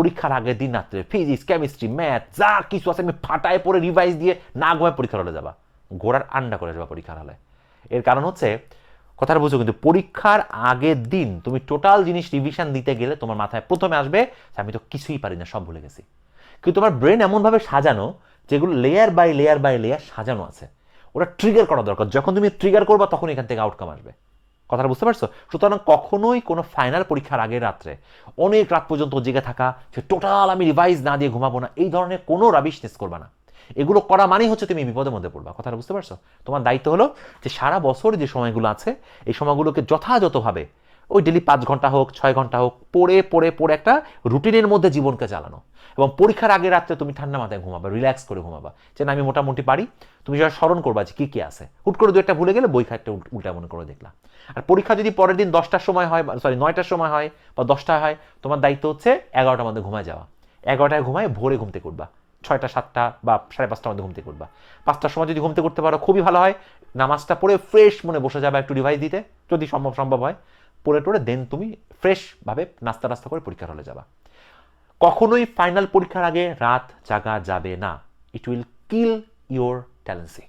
পরীক্ষার আগের দিন রাত্রে ফিজিক্স কেমিস্ট্রি ম্যাথ যা কিছু আছে আমি ফাটায় পরে রিভাইজ দিয়ে না ঘুমায় পরীক্ষার হলে যাবা। ঘোড়ার আন্ডা করে যাবা পরীক্ষার হলে। এর কারণ হচ্ছে, কথাটা বুঝো কিন্তু পরীক্ষার আগের দিন তুমি টোটাল জিনিস রিভিশন দিতে গেলে তোমার মাথায় প্রথমে আসবে আমি তো কিছুই পারি না, সব ভুলে গেছি। কিন্তু তোমার ব্রেন এমনভাবে সাজানো যেগুলো layer by layer by layer সাজানো আছে। ওটা ট্রিগার করা দরকার। যখন তুমি ট্রিগার করবা, তখন এখান থেকে আউটকাম আসবে। কথাটা বুঝতে পারছ? সুতরাং কখনোই কোনো ফাইনাল পরীক্ষার আগের রাত্রে, অনেক রাত পর্যন্ত জেগে থাকা, সে টোটাল আমি রিভাইজ না দিয়ে ঘুমাবো না, এই ধরনের কোনো রাবিশনেস করবা না। এগুলো করা মানেই হচ্ছে তুমি বিপদের মধ্যে পড়বা, কথাটা বুঝতে পারছ? তোমার দায়িত্ব হলো যে সারা বছর যে সময়গুলো আছে, এই সময়গুলোকে যথাযথভাবে ওই ডেলি পাঁচ ঘণ্টা হোক, ছয় ঘণ্টা হোক, পড়ে পড়ে পড়ে একটা রুটিনের মধ্যে জীবনকে চালানো এবং পরীক্ষার আগে রাত্রে তুমি ঠান্ডা মাথায় ঘুমাবা রিল্যাক্স করে ঘুমাবা। যে আমি মোটামুটি পারি, তুমি যারা স্মরণ করবা যে কী কী আছে। হুট করে দু একটা ভুলে গেলে বই খাটটা উল্টা মনে করে দেখলাম। আর পরীক্ষা যদি পরের দিন দশটার সময় হয় সরি নয়টার সময় হয় বা দশটায় হয়, তোমার দায়িত্ব হচ্ছে এগারোটার মধ্যে ঘুমায় যাওয়া। এগারোটায় ঘুমায় ভোরে ঘুমতে করবা ছয়টা, সাতটা বা সাড়ে পাঁচটার মধ্যে ঘুমতে করবা পাঁচটার সময় যদি ঘুমতে করতে পারো, খুবই ভালো হয়। নামাজটা পড়ে ফ্রেশ মনে বসে যাবে একটু রিভাইজ দিতে, যদি সম্ভব সম্ভব হয়। পড়ে টড়ে দেন তুমি ফ্রেশভাবে নাস্তা নাস্তা করে পরীক্ষার হলে যাবা। কখনোই ফাইনাল পরীক্ষার আগে রাত জাগা যাবে না। It will kill your ট্যালেন্সি